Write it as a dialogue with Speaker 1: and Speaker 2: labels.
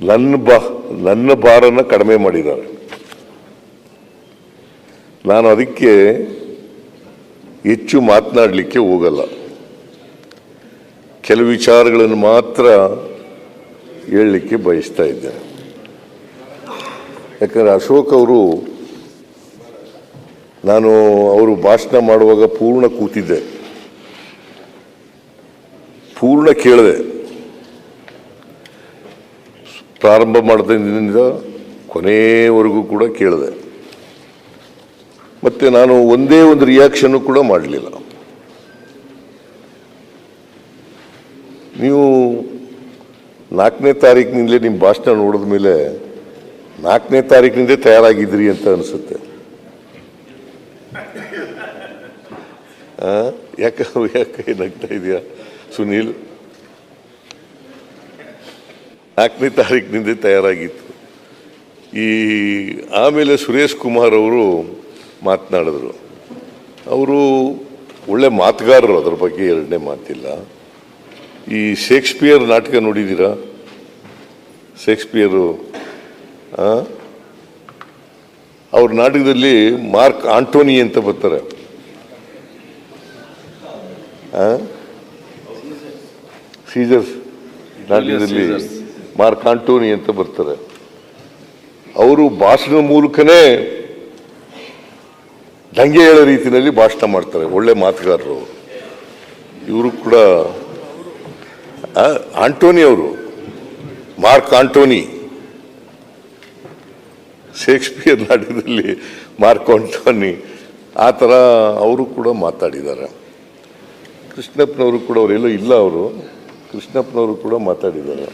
Speaker 1: ನನ್ನ ಬಾ, ನನ್ನ ಭಾರನ ಕಡಿಮೆ ಮಾಡಿದ್ದಾರೆ. ನಾನು ಅದಕ್ಕೆ ಹೆಚ್ಚು ಮಾತನಾಡಲಿಕ್ಕೆ ಹೋಗಲ್ಲ. ಕೆಲವು ವಿಚಾರಗಳನ್ನು ಮಾತ್ರ ಹೇಳಲಿಕ್ಕೆ ಬಯಸ್ತಾ ಇದ್ದೇನೆ. ಯಾಕಂದರೆ ಅಶೋಕ್ ಅವರು, ನಾನು ಅವರು ಭಾಷಣ ಮಾಡುವಾಗ ಪೂರ್ಣ ಕೂತಿದ್ದೆ. ಪೂರ್ಣ ಕೇಳಿದೆ. ಪ್ರಾರಂಭ ಮಾಡಿದಿಂದ ಕೊನೆಯವರೆಗೂ ಕೂಡ ಕೇಳಿದೆ. ಮತ್ತೆ ನಾನು ಒಂದೇ ಒಂದು ರಿಯಾಕ್ಷನ್ ಕೂಡ ಮಾಡಲಿಲ್ಲ. ನೀವು ನಾಲ್ಕನೇ ತಾರೀಕಿನಿಂದಲೇ ನಿಮ್ಮ ಭಾಷಣ ನೋಡಿದ ಮೇಲೆ ನಾಲ್ಕನೇ ತಾರೀಕಿನಿಂದೇ ತಯಾರಾಗಿದ್ದೀರಿ ಅಂತ ಅನಿಸುತ್ತೆ? ಯಾಕೆ ಯಾಕೆ ನಗ್ತಾ ಇದೆಯಾ ಸುನೀಲ್? ನಾಲ್ಕನೇ ತಾರೀಕಿನಿಂದ ತಯಾರಾಗಿತ್ತು. ಈ ಆಮೇಲೆ ಸುರೇಶ್ ಕುಮಾರ್ ಅವರು ಮಾತನಾಡಿದ್ರು. ಅವರು ಒಳ್ಳೆ ಮಾತುಗಾರರು ಅದ್ರ ಬಗ್ಗೆ ಎರಡನೇ ಮಾತಿಲ್ಲ. ಈ ಶೇಕ್ಸ್ಪಿಯರ್ ನಾಟಕ ನೋಡಿದ್ದೀರಾ? ಶೇಕ್ಸ್ಪಿಯರು? ಅವ್ರ ನಾಟಕದಲ್ಲಿ ಮಾರ್ಕ್ ಆಂಟೋನಿ ಅಂತ ಬರ್ತಾರೆ. ಸೀಜರ್ಸ್ ನಾಟಕದಲ್ಲಿ. ಮಾರ್ಕ್ ಆಂಟೋನಿ ಅಂತ ಬರ್ತಾರೆ. ಅವರು ಭಾಷಣ ಮೂಲಕನೇ ದಂಗೆ ಹೇಳೋ ರೀತಿಯಲ್ಲಿ ಭಾಷಣ ಮಾಡ್ತಾರೆ, ಒಳ್ಳೆ ಮಾತುಗಾರರು ಇವರು ಕೂಡ ಆಂಟೋನಿ ಅವರು, ಮಾರ್ಕ್ ಆಂಟೋನಿ. ಶೇಕ್ಸ್ಪಿಯರ್ ನಾಟಕದಲ್ಲಿ ಮಾರ್ಕ್ ಆಂಟೋನಿ, ಆ ಥರ ಅವರು ಕೂಡ ಮಾತಾಡಿದ್ದಾರೆ. ಕೃಷ್ಣಪ್ಪನವರು ಕೂಡ ಅವರೆಲ್ಲೋ ಇಲ್ಲ ಅವರು, ಕೃಷ್ಣಪ್ಪನವರು ಕೂಡ ಮಾತಾಡಿದ್ದಾರೆ.